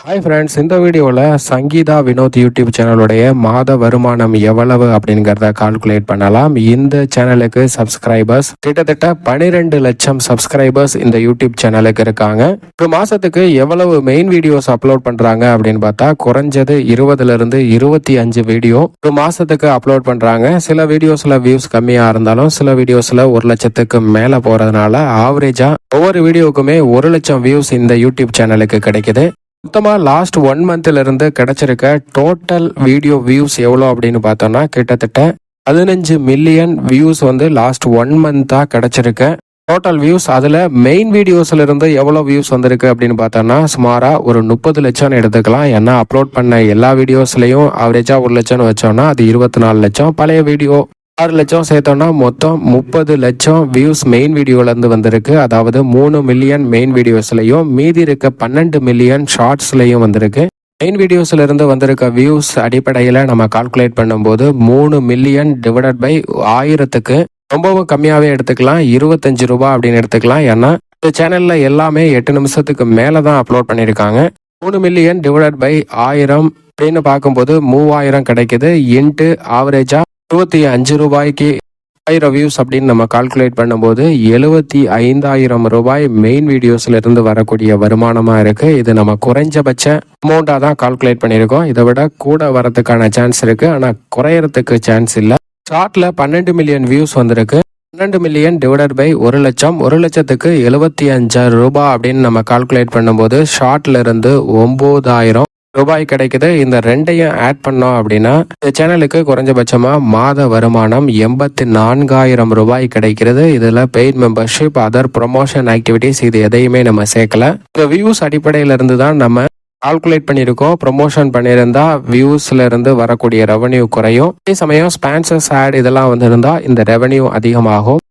Hi friends இந்த வீடியோவில் Sangeetha Vinod YouTube சேனலுடைய மாத வருமானம் எவ்வளவு அப்படிங்கிறத கால்குலேட் பண்ணலாம். இந்த சேனலுக்கு சப்ஸ்கிரைபர்ஸ் கிட்டத்தட்ட பனிரெண்டு லட்சம் சப்ஸ்கிரைபர்ஸ் இந்த யூடியூப் சேனலுக்கு இருக்காங்க. ஒரு மாதத்துக்கு எவ்வளவு மெயின் வீடியோஸ் அப்லோட் பண்ணுறாங்க அப்படின்னு பார்த்தா குறைஞ்சது இருபதுலேருந்து இருபத்தி அஞ்சு வீடியோ ஒரு மாதத்துக்கு அப்லோட் பண்ணுறாங்க சில வீடியோஸில் வியூஸ் கம்மியாக இருந்தாலும் சில வீடியோஸில் ஒரு லட்சத்துக்கு மேலே போகிறதுனால ஆவரேஜாக ஒவ்வொரு வீடியோக்குமே ஒரு லட்சம் வியூஸ் இந்த யூடியூப் சேனலுக்கு கிடைக்குது. மொத்தமாக லாஸ்ட் ஒன் மந்த்லேருந்து கிடச்சிருக்க டோட்டல் வீடியோ வியூஸ் எவ்வளோ அப்படின்னு பார்த்தோன்னா கிட்டத்தட்ட பதினஞ்சு மில்லியன் வியூஸ் வந்து லாஸ்ட் ஒன் மந்த்தாக கிடச்சிருக்கு. டோட்டல் வியூஸ் அதில் மெயின் வீடியோஸ்ல இருந்து எவ்வளோ வியூஸ் வந்திருக்கு அப்படின்னு பார்த்தோன்னா சுமாராக ஒரு முப்பது லட்சம்னு எடுத்துக்கலாம். ஏன்னா அப்லோட் பண்ண எல்லா வீடியோஸ்லையும் ஆவரேஜாக ஒரு லட்சம்னு வச்சோம்னா அது இருபத்தி நாலு லட்சம். பழைய வீடியோ ஆறு லட்சம் சேர்த்தோன்னா மொத்தம் முப்பது லட்சம் வியூஸ் மெயின் வீடியோலேருந்து வந்திருக்கு. அதாவது மூணு மில்லியன் மெயின் வீடியோஸ்லையும் மீதி இருக்க பன்னெண்டு மில்லியன் ஷார்ட்ஸ்லையும் வந்திருக்கு. மெயின் வீடியோஸ்ல இருந்து வந்திருக்க வியூஸ் அடிப்படையில் நம்ம கால்குலேட் பண்ணும்போது மூணு மில்லியன் டிவைடட் பை ஆயிரத்துக்கு ரொம்பவும் கம்மியாகவே எடுத்துக்கலாம். இருபத்தஞ்சு ரூபா அப்படின்னு எடுத்துக்கலாம். ஏன்னா இந்த சேனலில் எல்லாமே எட்டு நிமிஷத்துக்கு மேலே தான் அப்லோட் பண்ணியிருக்காங்க மூணு மில்லியன் டிவைடட் பை ஆயிரம் அப்படின்னு பார்க்கும்போது மூவாயிரம் கிடைக்குது. இன்ட்டு ஆவரேஜாக இருபத்தி அஞ்சு ரூபாய்க்கு ஆயிரம் வியூஸ் அப்படின்னு நம்ம கால்குலேட் பண்ணும்போது எழுபத்தி ஐந்தாயிரம் ரூபாய் மெயின் வீடியோஸ்ல இருந்து வரக்கூடிய வருமானமா இருக்கு. இது நம்ம குறைஞ்சபட்ச அமௌண்டா தான் கால்குலேட் பண்ணியிருக்கோம். இதை விட கூட வரதுக்கான சான்ஸ் இருக்கு. ஆனா குறையறதுக்கு சான்ஸ் இல்ல. ஷார்ட்ல பன்னெண்டு மில்லியன் வியூஸ் வந்திருக்கு. பன்னெண்டு மில்லியன் டிவைடட் பை ஒரு லட்சம். ஒரு லட்சத்துக்கு எழுபத்தி அஞ்சாயிரம் ரூபாய் அப்படின்னு நம்ம கால்குலேட் பண்ணும்போது ஷார்ட்ல இருந்து ஒன்பதாயிரம் ரூபாய் கிடைக்குது. இந்த ரெண்டையும் ஆட் பண்ணோம் அப்படின்னா இந்த சேனலுக்கு குறைஞ்சபட்சமா மாத வருமானம் எண்பத்தி நான்காயிரம் ரூபாய் கிடைக்கிறது. இதுல paid membership other promotion activities இது எதையுமே நம்ம சேர்க்கல. இந்த வியூஸ் அடிப்படையில இருந்து தான் நம்ம கால்குலேட் பண்ணியிருக்கோம். ப்ரொமோஷன் பண்ணியிருந்தா வியூஸ்ல இருந்து வரக்கூடிய ரெவன்யூ குறையும். அதே சமயம் ஸ்பான்சர்ஸ் ஆட் இதெல்லாம் வந்து இந்த ரெவன்யூ அதிகமாகும்.